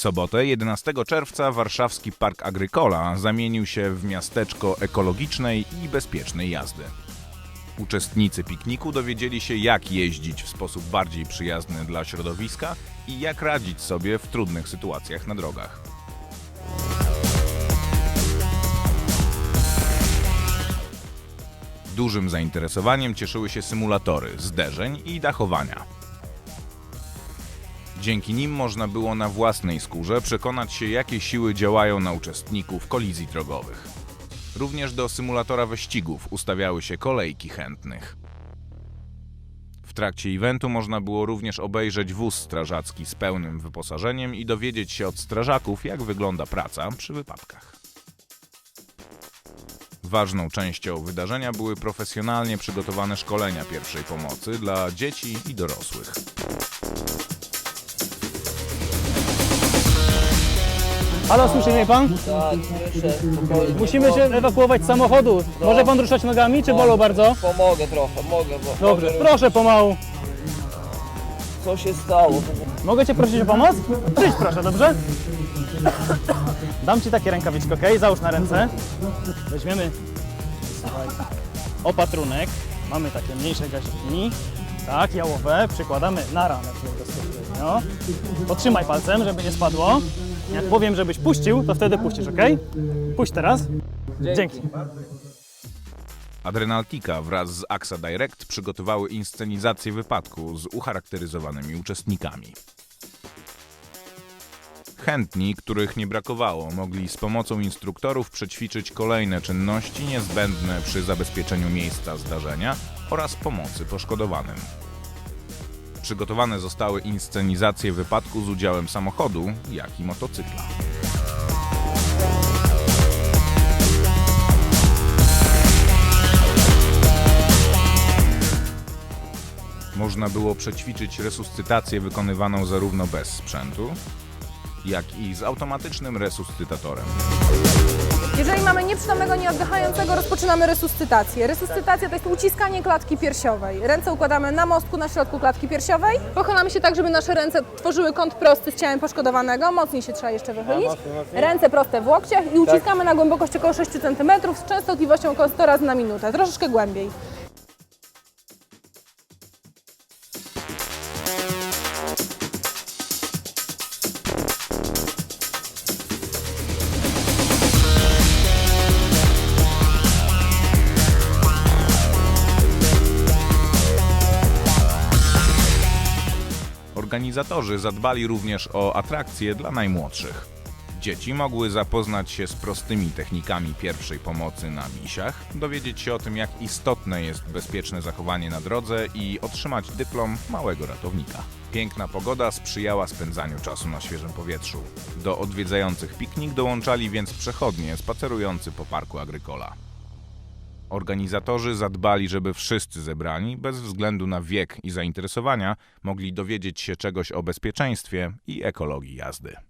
Sobotę, 11 czerwca, warszawski Park Agrykola zamienił się w miasteczko ekologicznej i bezpiecznej jazdy. Uczestnicy pikniku dowiedzieli się, jak jeździć w sposób bardziej przyjazny dla środowiska i jak radzić sobie w trudnych sytuacjach na drogach. Dużym zainteresowaniem cieszyły się symulatory zderzeń i dachowania. Dzięki nim można było na własnej skórze przekonać się, jakie siły działają na uczestników kolizji drogowych. Również do symulatora wyścigów ustawiały się kolejki chętnych. W trakcie eventu można było również obejrzeć wóz strażacki z pełnym wyposażeniem i dowiedzieć się od strażaków, jak wygląda praca przy wypadkach. Ważną częścią wydarzenia były profesjonalnie przygotowane szkolenia pierwszej pomocy dla dzieci i dorosłych. Halo, słyszy mnie pan? Tak, słyszę, spokojnie. Musimy się ewakuować z samochodu. Może pan ruszać nogami, czy bolą bardzo? Pomogę trochę, mogę. Bo, Dobrze, mogę. proszę pomału. Co się stało? Mogę cię prosić o pomoc? Przyjdź proszę, dobrze? Dam ci takie rękawiczki, ok? Załóż na ręce. Weźmiemy słuchaj, opatrunek. Mamy takie mniejsze gaźniki. Tak, jałowe. Przykładamy na ranę bezpośrednio. Potrzymaj palcem, żeby nie spadło. Jak powiem, żebyś puścił, to wtedy puścisz, ok? Puść teraz. Dzięki. Adrenaltika wraz z AXA Direct przygotowały inscenizację wypadku z ucharakteryzowanymi uczestnikami. Chętni, których nie brakowało, mogli z pomocą instruktorów przećwiczyć kolejne czynności niezbędne przy zabezpieczeniu miejsca zdarzenia oraz pomocy poszkodowanym. Przygotowane zostały inscenizacje wypadku z udziałem samochodu, jak i motocykla. Można było przećwiczyć resuscytację wykonywaną zarówno bez sprzętu, jak i z automatycznym resuscytatorem. Jeżeli mamy nieprzytomnego, nieoddychającego, rozpoczynamy resuscytację. Resuscytacja to jest uciskanie klatki piersiowej. Ręce układamy na mostku na środku klatki piersiowej. Pochylamy się tak, żeby nasze ręce tworzyły kąt prosty z ciałem poszkodowanego. Mocniej się trzeba jeszcze wychylić. Ręce proste w łokciach i uciskamy na głębokość około 6 cm z częstotliwością około 100 razy na minutę. Troszeczkę głębiej. Organizatorzy zadbali również o atrakcje dla najmłodszych. Dzieci mogły zapoznać się z prostymi technikami pierwszej pomocy na misiach, dowiedzieć się o tym, jak istotne jest bezpieczne zachowanie na drodze i otrzymać dyplom małego ratownika. Piękna pogoda sprzyjała spędzaniu czasu na świeżym powietrzu. Do odwiedzających piknik dołączali więc przechodnie spacerujący po parku Agrykola. Organizatorzy zadbali, żeby wszyscy zebrani, bez względu na wiek i zainteresowania, mogli dowiedzieć się czegoś o bezpieczeństwie i ekologii jazdy.